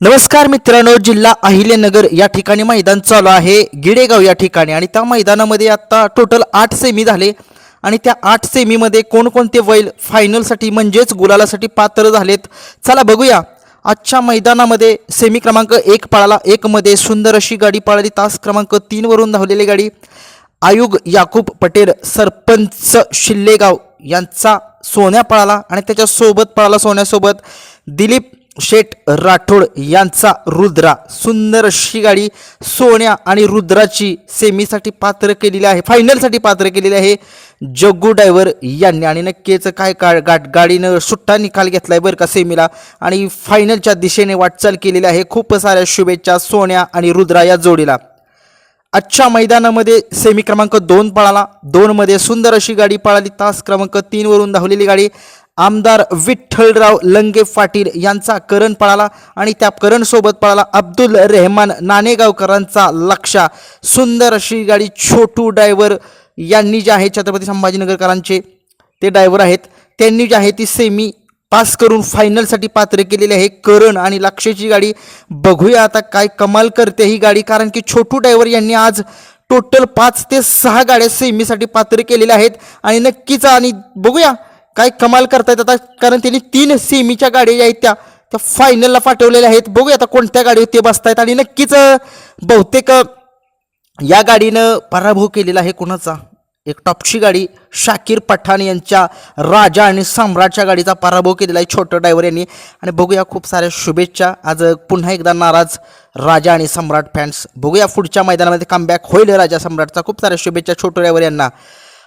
नमस्कार मित्रांनो जिल्हा अहिल्यानगर या ठिकाणी मैदान चालू आहे. गिडेगाव या ठिकाणी. आणि त्या मैदानामध्ये आता टोटल आठ सेमी झाले. आणि त्या आठ सेमीमध्ये कोणकोणते बैल फायनलसाठी म्हणजेच गुलालासाठी पात्र झालेत? चला बघूया. आजच्या मैदानामध्ये सेमी क्रमांक एक पळाला. एकमध्ये सुंदर अशी गाडी पळाली. तास क्रमांक तीनवरून धावलेली गाडी. आयुग याकूब पटेल सरपंच शिल्लेगाव यांचा सोन्या पळाला. आणि त्याच्यासोबत पळाला सोन्यासोबत दिलीप शेठ राठोड यांचा रुद्रा. सुंदर अशी गाडी सोन्या आणि रुद्राची सेमीसाठी पात्र केलेली आहे. फायनलसाठी पात्र केलेली आहे. जग्गू डायव्हर यांनी. आणि नक्कीच काय का गाट गाडीनं सुट्टा निकाल घेतलाय बरं का सेमीला. आणि फायनलच्या दिशेने वाटचाल केलेली आहे. खूप साऱ्या शुभेच्छा सोन्या आणि रुद्रा या जोडीला. आजच्या मैदानामध्ये सेमी क्रमांक दोन पळाला. दोनमध्ये सुंदर अशी गाडी पळाली. तास क्रमांक तीनवरून धावलेली गाडी. आमदार विठ्ठलराव लंगे पाटील यांचा करण पळाला आणि त्या करणसोबत पळाला अब्दुल रेहमान नाणेगावकरांचा लक्षा सुंदर अशी गाडी छोटू डायव्हर यांनी जे आहे छत्रपती संभाजीनगरकरांचे ते डायव्हर आहेत. त्यांनी जे आहे ती सेमी पास करून फायनलसाठी पात्र केलेली आहे. करण आणि लक्षाची गाडी. बघूया आता काय कमाल करते ही गाडी कारण की छोटू डायव्हर यांनी आज टोटल पाच ते सहा गाड्या सेमीसाठी पात्र केलेल्या आहेत. आणि नक्कीच आणि बघूया काय कमाल करतायत आता कारण त्यांनी तीन सेमीच्या गाड्या ज्या आहेत त्या त्या फायनलला पाठवलेल्या आहेत. बघूया आता कोणत्या गाडीवर ते बसतायत. आणि नक्कीच बहुतेक या गाडीनं पराभव केलेला आहे कोणाचा? एक टॉपची गाडी शाकीर पठाण यांच्या राजा आणि सम्राटच्या गाडीचा पराभव केलेला आहे छोटं ड्रायव्हर यांनी. आणि बघूया खूप साऱ्या शुभेच्छा. आज पुन्हा एकदा नाराज राजा आणि सम्राट फॅन्स बघूया पुढच्या मैदानामध्ये कमबॅक होईल राजा सम्राटचा. खूप साऱ्या शुभेच्छा छोटो ड्रायव्हर यांना.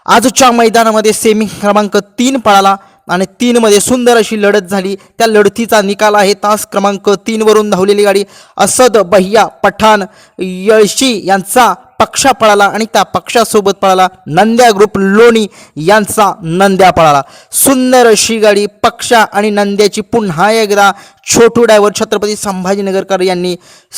आजच्या मैदानामध्ये सेमी क्रमांक तीन पळाला आणि तीनमध्ये सुंदर अशी लढत झाली. त्या लढतीचा निकाल आहे. तास क्रमांक तीनवरून धावलेली गाडी असद बहिया पठाण यळशी यांचा पक्षा पळाला आणि त्या पक्षासोबत पळाला नंद्या ग्रुप लोणी यांचा नंद्या पळाला. सुंदर अशी गाडी पक्षा आणि नंद्याची. पुन्हा एकदा छोटू डायव्हर छत्रपती संभाजीनगरकर यांनी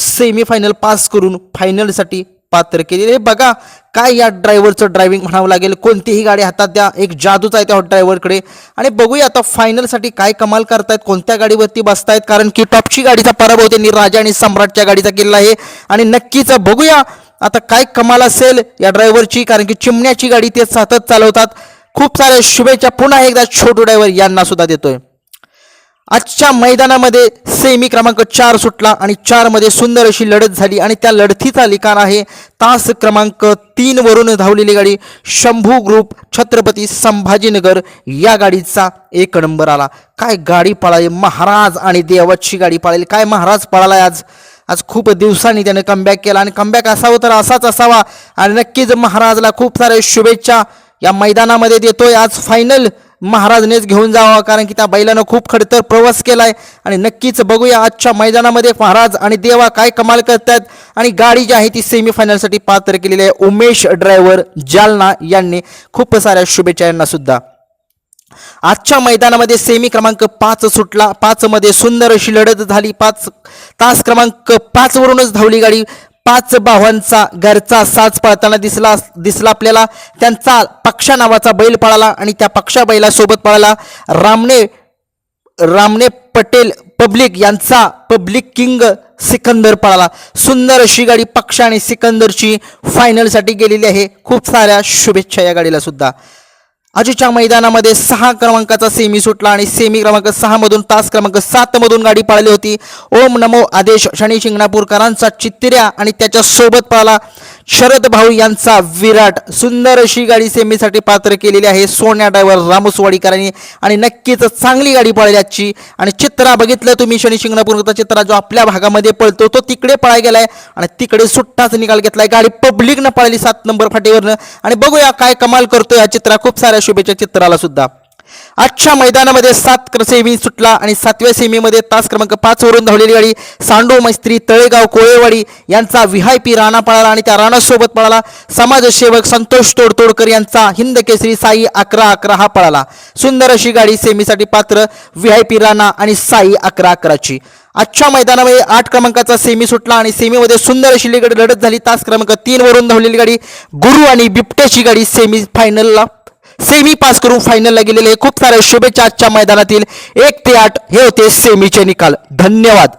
सेमीफायनल पास करून फायनलसाठी पात्र केलेले. बघा काय या ड्रायव्हरचं ड्रायव्हिंग म्हणावं लागेल? कोणतीही गाडी हातात द्या. एक जादूच आहे त्या ड्रायव्हरकडे आणि बघूया आता फायनलसाठी काय कमाल करतायत कोणत्या गाडीवरती बसतायत? कारण की टॉपची गाडीचा पराभव त्यांनी राजा आणि सम्राटच्या गाडीचा केलेला आहे. आणि नक्कीच बघूया आता काय कमाल असेल या ड्रायव्हरची कारण की चिमण्याची गाडी ते सतत चालवतात. खूप साऱ्या शुभेच्छा पुन्हा एकदा छोटू ड्रायव्हर यांना सुद्धा देतोय. आजच्या मैदानामध्ये सेमी क्रमांक चार सुटला आणि चारमध्ये सुंदर अशी लढत झाली आणि त्या लढतीचा लिखाण आहे तास क्रमांक तीन वरून धावलेली गाडी शंभू ग्रुप छत्रपती संभाजीनगर या गाडीचा एक नंबर आला. काय गाडी पळाली? महाराज आणि देवाची गाडी पळाली. काय महाराज पळालाय आज? आज खूप दिवसांनी त्याने कमबॅक केला आणि कमबॅक असावं तर असाच असावा. आणि नक्कीच महाराजला खूप साऱ्या शुभेच्छा या मैदानामध्ये देतोय. आज फायनल महाराजनेच घेऊन जावा कारण की त्या बैलानं खूप खडतर प्रवास केलाय. आणि नक्कीच बघूया आजच्या मैदानामध्ये महाराज आणि देवा काय कमाल करतात. आणि गाडी जी आहे ती सेमीफायनलसाठी पात्र केलेली आहे उमेश ड्रायव्हर जालना यांनी. खूप साऱ्या शुभेच्छा यांना सुद्धा. आजच्या मैदानामध्ये सेमी क्रमांक पाच सुटला. पाचमध्ये सुंदर अशी लढत झाली. पाच तास क्रमांक पाचवरूनच धावली गाडी. पाच भावांचा घरचा साज पळताना दिसला दिसला आपल्याला. त्यांचा पक्षा नावाचा बैल पळाला आणि त्या पक्षा बैलासोबत पळाला. रामने रामने पटेल पब्लिक यांचा पब्लिक किंग सिकंदर पळाला. सुंदर अशी गाडी पक्ष आणि सिकंदरची फायनलसाठी गेलेली आहे. खूप साऱ्या शुभेच्छा या गाडीला सुद्धा. आजूच्या मैदानामध्ये सहा क्रमांकाचा सेमी सुटला आणि सेमी क्रमांक सहा मधून तास क्रमांक सात मधून गाडी पळाली होती. ओम नमो आदेश शनी शिंगणापूरकरांचा चित्र्या आणि त्याच्या सोबत पळाला. शरद भाऊ यांचा विराट सुंदर अशी गाडी सेमीसाठी पात्र केलेली आहे. सोन्या ड्रायव्हर रामसवाडीकरांनी आणि नक्कीच चांगली गाडी पळाली आजची आणि चित्रा बघितलं तुम्ही शनी शिंगणापूरचा चित्रा जो आपल्या भागामध्ये पळतो तो तिकडे पळाय गेलाय आणि तिकडे सुट्टाच निकाल घेतलाय. गाडी पब्लिकनं पळाली सात नंबर फाटीवरनं. आणि बघूया काय कमाल करतोय हा चित्रा. खूप साऱ्या शुभेच्छा चित्राला सुद्धा. आजच्या मैदानामध्ये सात सेमी सुटला आणि सातव्या सेमीमध्ये तास क्रमांक पाच वरून धावलेली गाडी सांडो मैस्त्री तळेगाव कोळेवाडी यांचा व्ही पी राणा पळाला आणि त्या राणासोबत पळाला. समाजसेवक संतोष तोडतोडकर यांचा हिंद केसरी साई अकरा अकरा हा पळाला. सुंदर अशी गाडी सेमीसाठी पात्र व्ही पी राणा आणि साई अकरा अकराची. आजच्या मैदानामध्ये आठ क्रमांकाचा सेमी सुटला आणि सेमीमध्ये सुंदर अशी लढत झाली. तास क्रमांक तीन वरून धावलेली गाडी गुरु आणि बिबट्याची गाडी सेमी फायनलला सेमी पास करून फायनलला गेलेले खूप साऱ्या शुभेच्छा आजच्या मैदानातील एक ते आठ. हे होते सेमीचे निकाल. धन्यवाद.